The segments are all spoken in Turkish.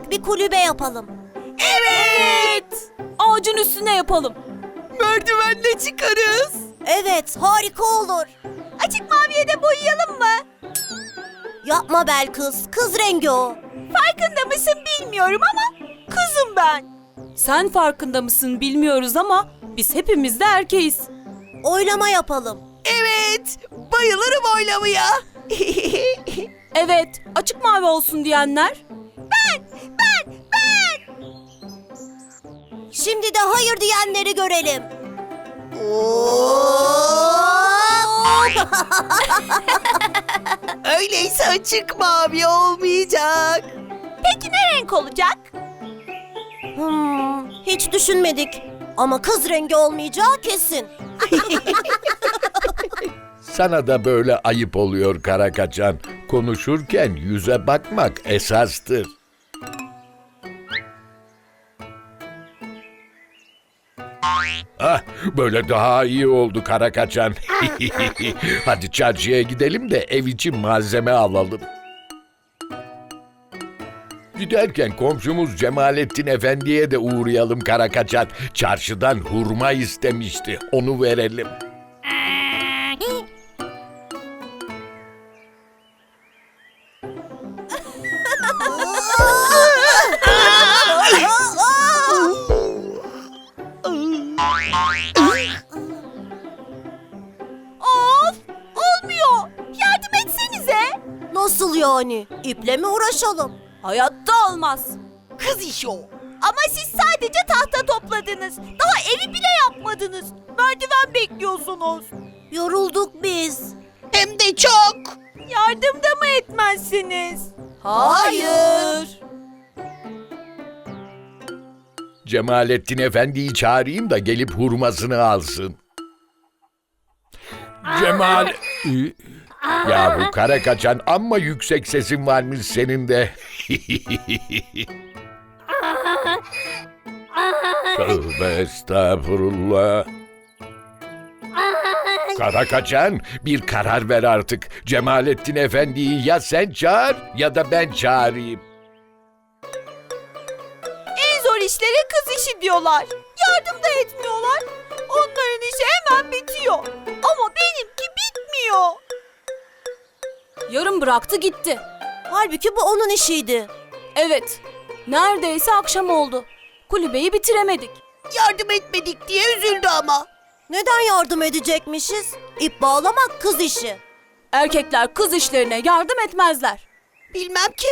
kulübe yapalım. Evet. Ağacın üstüne yapalım. Merdivenle çıkarız. Evet, harika olur. Açık maviye de boyayalım mı? Yapma bel kız, kız rengi o. Farkında mısın bilmiyorum ama kızım ben. Sen farkında mısın bilmiyoruz ama biz hepimiz de erkeğiz. Oylama yapalım. Evet, bayılırım oylamaya. Evet, açık mavi olsun diyenler. Şimdi de hayır diyenleri görelim. Öyleyse açık mavi olmayacak. Peki ne renk olacak? Hmm, hiç düşünmedik. Ama kız rengi olmayacağı kesin. Sana da böyle ayıp oluyor kara kaçan. Konuşurken yüze bakmak esastır. Böyle daha iyi oldu kara kaçan. Hadi çarşıya gidelim de ev için malzeme alalım. Giderken komşumuz Cemalettin Efendi'ye de uğrayalım kara kaçan. Çarşıdan hurma istemişti. Onu verelim. Nasıl yani? İple mi uğraşalım? Hayatta olmaz. Kız işi o. Ama siz sadece tahta topladınız. Daha evi bile yapmadınız. Merdiven bekliyorsunuz. Yorulduk biz. Hem de çok. Yardım da mı etmezsiniz? Hayır. Cemalettin Efendi'yi çağırayım da gelip hurmasını alsın. Cemal... ya bu kara kaçan amma yüksek sesin varmış senin de. Tövbe estağfurullah. Kara kaçan bir karar ver artık. Cemalettin Efendi'yi ya sen çağır ya da ben çağırayım. En zor işlere kız işi diyorlar. Yardım da etmiyorlar. Onların işi hemen bitiyor. Ama benimki bitmiyor. Yarım bıraktı gitti. Halbuki bu onun işiydi. Evet, neredeyse akşam oldu. Kulübeyi bitiremedik. Yardım etmedik diye üzüldü ama. Neden yardım edecekmişiz? İp bağlamak kız işi. Erkekler kız işlerine yardım etmezler. Bilmem ki.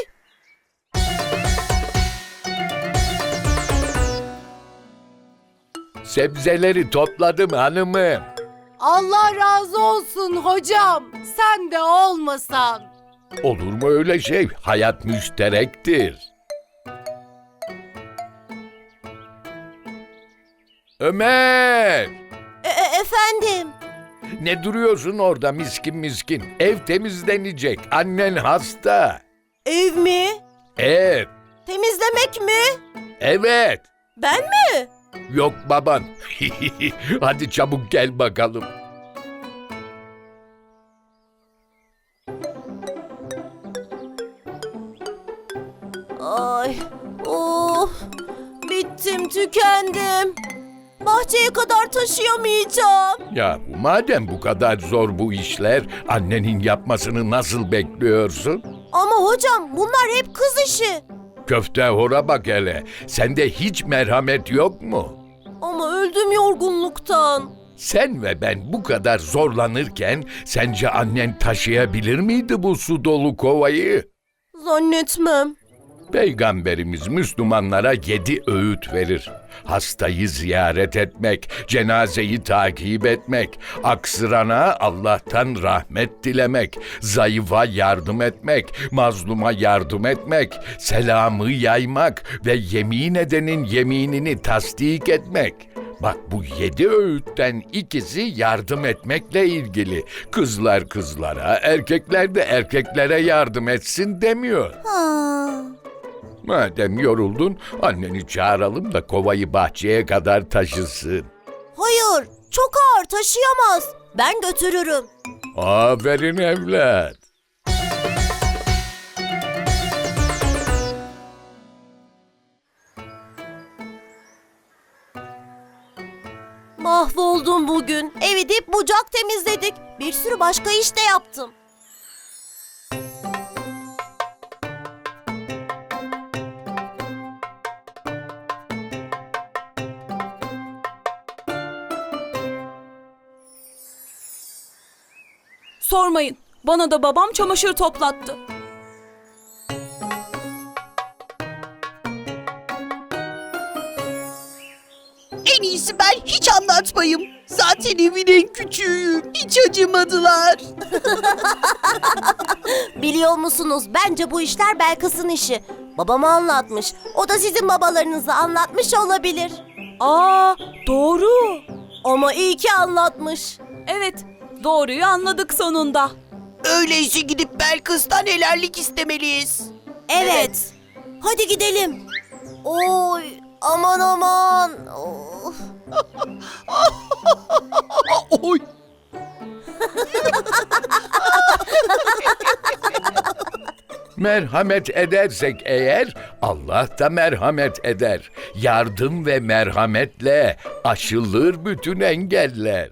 Sebzeleri topladım hanımım. Allah razı olsun hocam. Sen de olmasan. Olur mu öyle şey? Hayat müşterektir. Ömer! E, e, efendim. Ne duruyorsun orada miskin miskin? Ev temizlenecek. Annen hasta. Ev mi? Evet, Temizlemek mi? evet. Ben mi? Yok baban. Hadi çabuk gel bakalım. Ay, of. Bittim, tükendim. Bahçeye kadar taşıyamayacağım. Ya madem bu kadar zor bu işler, annenin yapmasını nasıl bekliyorsun? Ama hocam bunlar hep kız işi. Köfte hora bak hele. Sende hiç merhamet yok mu? Ama öldüm yorgunluktan. Sen ve ben bu kadar zorlanırken sence annen taşıyabilir miydi bu su dolu kovayı? Zannetmem. Peygamberimiz Müslümanlara yedi öğüt verir. Hastayı ziyaret etmek, cenazeyi takip etmek, aksırana Allah'tan rahmet dilemek, zayıfa yardım etmek, mazluma yardım etmek, selamı yaymak ve yemin edenin yeminini tasdik etmek. Bak bu yedi öğütten ikisi yardım etmekle ilgili. Kızlar kızlara, erkekler de erkeklere yardım etsin demiyor. Ha. Madem yoruldun, anneni çağıralım da kovayı bahçeye kadar taşısın. Hayır, çok ağır taşıyamaz. Ben götürürüm. Aferin evlat. Mahvoldum bugün. Evi dip bucak temizledik. Bir sürü başka iş de yaptım. Sormayın. Bana da babam çamaşır toplattı. En iyisi ben hiç anlatmayayım. Zaten evin en küçüğüyüm. Hiç acımadılar. Biliyor musunuz? Bence bu işler Belkıs'ın işi. Babama anlatmış. O da sizin babalarınıza anlatmış olabilir. Aa, doğru. Ama iyi ki anlatmış. Evet, doğruyu anladık sonunda. Öyleyse gidip Belkıs'tan helallik istemeliyiz. Evet. Hadi gidelim. Oy aman aman. Of. Oy. Merhamet edersek eğer Allah da merhamet eder. Yardım ve merhametle aşılır bütün engeller.